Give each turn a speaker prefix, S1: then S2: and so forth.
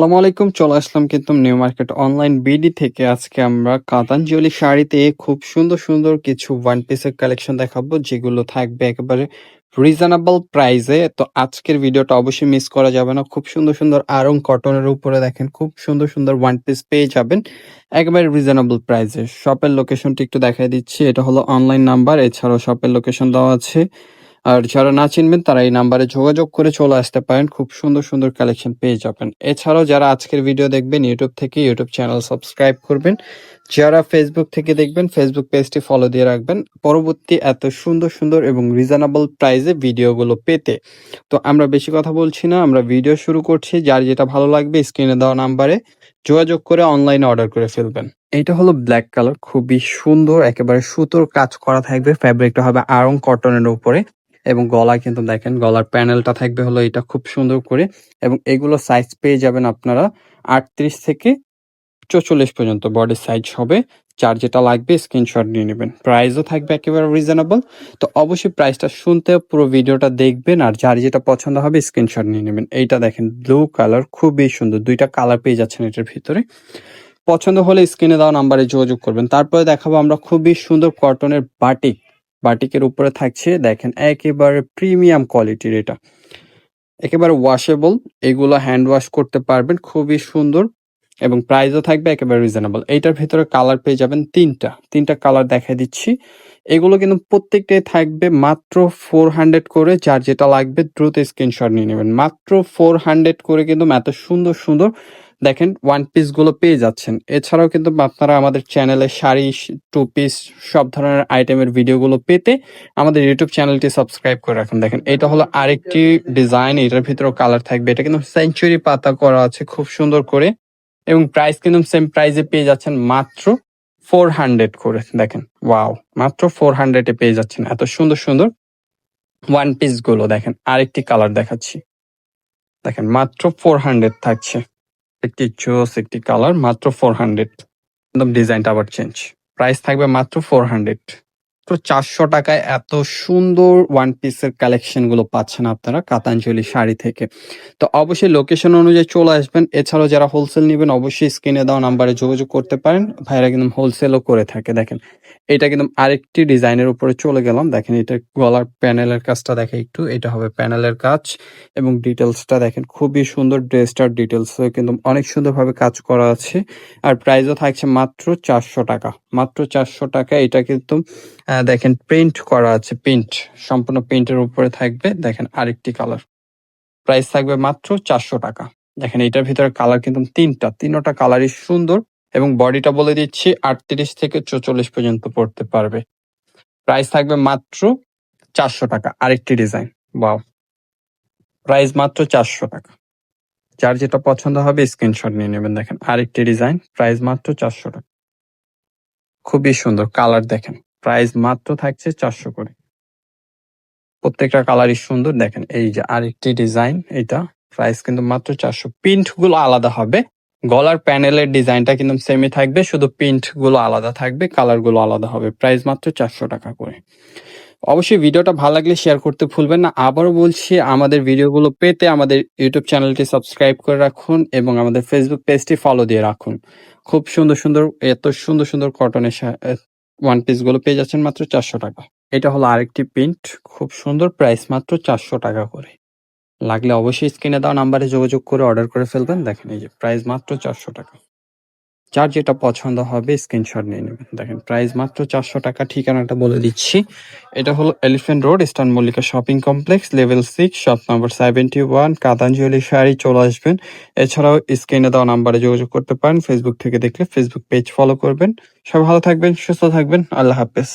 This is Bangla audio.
S1: আসসালামু আলাইকুম, চলে আসলাম কিন্তু নিউ মার্কেট অনলাইন বিডি থেকে। আজকে আমরা কাতাঞ্জলি শাড়িতে খুব সুন্দর সুন্দর কিছু ওয়ান পিসের কালেকশন দেখাবো, যেগুলো থাকবে একেবারে রিজনেবল প্রাইসে তো আজকের ভিডিওটা অবশ্যই মিস করা যাবে না। খুব সুন্দর সুন্দর আরং কটনের উপরে দেখেন, খুব সুন্দর সুন্দর ওয়ান পিস পেয়ে যাবেন একেবারে রিজনেবল প্রাইসে শপের লোকেশনটি একটু দেখাই দিচ্ছি, এটা হলো অনলাইন নাম্বার এছাড়াও শপের লোকেশন দেওয়া আছে। আর যারা না চিনবেন, তারা এই নাম্বারে যোগাযোগ করে চলে আসতে পারেন। খুব সুন্দর সুন্দর কালেকশন পেয়ে যাবেন। এছাড়াও যারা আজকের ভিডিও দেখবেন ইউটিউব থেকে ইউটিউব চ্যানেল সাবস্ক্রাইব করবেন। যারা ফেসবুক থেকে দেখবেন ফেসবুক পেজটি ফলো দিয়ে রাখবেন। পরবর্তী এত সুন্দর সুন্দর এবং রিজনেবল প্রাইসে ভিডিওগুলো পেতে। তো আমরা বেশি কথা বলছি না, আমরা ভিডিও শুরু করছি। যার যেটা ভালো লাগবে স্ক্রিনে দেওয়া নাম্বারে যোগাযোগ করে অনলাইনে অর্ডার করে ফেলবেন। এটা হলো ব্ল্যাক কালার খুবই সুন্দর, একেবারে সুতোর কাজ করা থাকবে। ফ্যাব্রিকটা হবে আরং কটনের উপরে। এবং গলা কিন্তু দেখেন, গলার প্যানেলটা থাকবে হলো এটা খুব সুন্দর করে। এবং এগুলো সাইজ পেয়ে যাবেন আপনারা আটত্রিশ থেকে চৌচল্লিশ পর্যন্ত বডি সাইজ হবে। যার যেটা লাগবে স্ক্রিনশট নিয়ে নেবেন। প্রাইসও থাকবে একেবারে রিজনেবল তো অবশ্যই প্রাইসটা শুনতে পুরো ভিডিওটা দেখবেন আর যার যেটা পছন্দ হবে স্ক্রিনশট নিয়ে নেবেন। এইটা দেখেন ব্লু কালার খুবই সুন্দর। দুইটা কালার পেয়ে যাচ্ছেন এটার ভিতরে। পছন্দ হলে স্ক্রিনে দেওয়া নাম্বারে যোগাযোগ করবেন। তারপরে দেখাবো আমরা খুবই সুন্দর কটনের বাটিক বাটিকের উপরে থাকছে, দেখেন, একেবারে প্রিমিয়াম কোয়ালিটির এটা। একেবারে ওয়াশেবল এগুলো হ্যান্ড ওয়াশ করতে পারবেন। খুবই সুন্দর। এবং প্রাইসও থাকবে একেবারে রিজনেবল এইটার ভিতরে কালার পেয়ে যাবেন তিনটা। তিনটা কালার দেখাই দিচ্ছি। এগুলো কিন্তু প্রত্যেকটাই থাকবে মাত্র ফোর হান্ড্রেড করে, যার যেটা লাগবে দ্রুত স্ক্রিনশট নিয়ে নেবেন। মাত্র ফোর হান্ড্রেড করে কিন্তু এত সুন্দর সুন্দর দেখেন ওয়ান পিসগুলো পেয়ে যাচ্ছেন। এছাড়াও কিন্তু আপনারা আমাদের চ্যানেলে শাড়ি টু পিস সব ধরনের আইটেমের ভিডিওগুলো পেতে আমাদের ইউটিউব চ্যানেলটি সাবস্ক্রাইব করে রাখুন। দেখেন, এটা হলো আরেকটি ডিজাইন এটার ভিতরেও কালার থাকবে। এটা কিন্তু সেঞ্চুরি পাতা করা আছে, খুব সুন্দর করে। এবং প্রাইস কিন্তু সেম প্রাইসে পেয়ে যাচ্ছেন মাত্র ফোর হান্ড্রেড করে, দেখেন ওয়াও মাত্র ফোর হান্ড্রেডে পেয়ে যাচ্ছেন, এত সুন্দর সুন্দর ওয়ান পিসগুলো, দেখেন, আরেকটি কালার দেখাচ্ছি, দেখেন, মাত্র ফোর হান্ড্রেড থাকছে, একটি জোস একটি কালার মাত্র ফোর হান্ড্রেড একদম ডিজাইনটা আবার চেঞ্জ প্রাইস থাকবে মাত্র ফোর হান্ড্রেড তো চারশো টাকায় এত সুন্দর ওয়ান পিসের কালেকশনগুলো পাচ্ছেন আপনারা কাতাঞ্জলি শাড়ি থেকে। তো অবশ্যই লোকেশন অনুযায়ী চলে আসবেন। এছাড়াও যারা হোলসেল নেবেন, অবশ্যই স্ক্রিনে দেওয়া নাম্বারে যোগাযোগ করতে পারেন। ভাইরা কিন্তু হোলসেলও করে থাকে, দেখেন। এটা কিন্তু আরেকটি ডিজাইনের উপরে চলে গেলাম। দেখেন, এটা গলার প্যানেলের কাজটা দেখে একটু। এটা হবে প্যানেলের কাজ এবং ডিটেলসটা দেখেন, খুবই সুন্দর ড্রেসটার ডিটেলস কিন্তু অনেক সুন্দরভাবে কাজ করা আছে। আর প্রাইসও থাকছে মাত্র চারশো টাকা। মাত্র চারশো টাকা এটা কিন্তু দেখেন প্রিন্ট করা আছে প্রিন্ট সম্পূর্ণ প্রিন্টের উপরে থাকবে, দেখেন, আরেকটি কালার প্রাইস থাকবে মাত্র চারশো টাকা। দেখেন এটার ভিতরে কালার কিন্তু তিনটা তিনটা কালারই সুন্দর এবং বডিটা বলে দিচ্ছি আটত্রিশ থেকে চৌচল্লিশ পর্যন্ত পড়তে পারবে। প্রাইস থাকবে মাত্র চারশো টাকা, আরেকটি ডিজাইন বাও প্রাইস মাত্র চারশো টাকা। যার যেটা পছন্দ হবে স্ক্রিনশট নিয়ে নেবেন, দেখেন, আরেকটি ডিজাইন প্রাইস মাত্র চারশো টাকা। খুবই সুন্দর কালার দেখেন। প্রাইস মাত্র থাকছে চারশো করে। প্রত্যেকটা কালারই সুন্দর। দেখেন, এই যে আরেকটি ডিজাইন এটা প্রাইস কিন্তু মাত্র চারশো। প্রিন্টগুলো আলাদা হবে। গলার প্যানেলের ডিজাইনটা কিন্তু সেমই থাকবে, শুধু প্রিন্টগুলো আলাদা থাকবে কালারগুলো আলাদা হবে। প্রাইস মাত্র চারশো টাকা করে। অবশ্যই ভিডিওটা ভালো লাগলে শেয়ার করতে ভুলবেন না। আবারও বলছি, আমাদের ভিডিওগুলো পেতে আমাদের ইউটিউব চ্যানেলটি সাবস্ক্রাইব করে রাখুন এবং আমাদের ফেসবুক পেজটি ফলো দিয়ে রাখুন। খুব সুন্দর সুন্দর, এত সুন্দর সুন্দর কটনের ওয়ান পিসগুলো পেয়ে যাচ্ছেন মাত্র চারশো টাকা। এটা হলো আরেকটি প্রিন্ট খুব সুন্দর প্রাইস মাত্র চারশো টাকা করে। লাগলে অবশ্যই স্ক্রিনে দেওয়া নাম্বারে যোগাযোগ করে অর্ডার করে ফেলবেন। দেখেন এই যে প্রাইস মাত্র চারশো টাকা। যার যেটা পছন্দ হবে স্ক্রিনশট নিয়ে নেবেন। দেখেন প্রাইস মাত্র চারশো টাকা, ঠিকানাটা বলে দিচ্ছি। এটা হলো Elephant Road Eastern Mallika shopping complex level six shop number seventy one Katanjali sari চলে আসবেন। এছাড়াও স্ক্রিনে দেওয়া নাম্বারে যোগাযোগ করতে পারেন। ফেসবুক থেকে দেখলে ফেসবুক পেজ ফলো করবেন। সব ভালো থাকবেন, সুস্থ থাকবেন। আল্লাহ হাফেজ।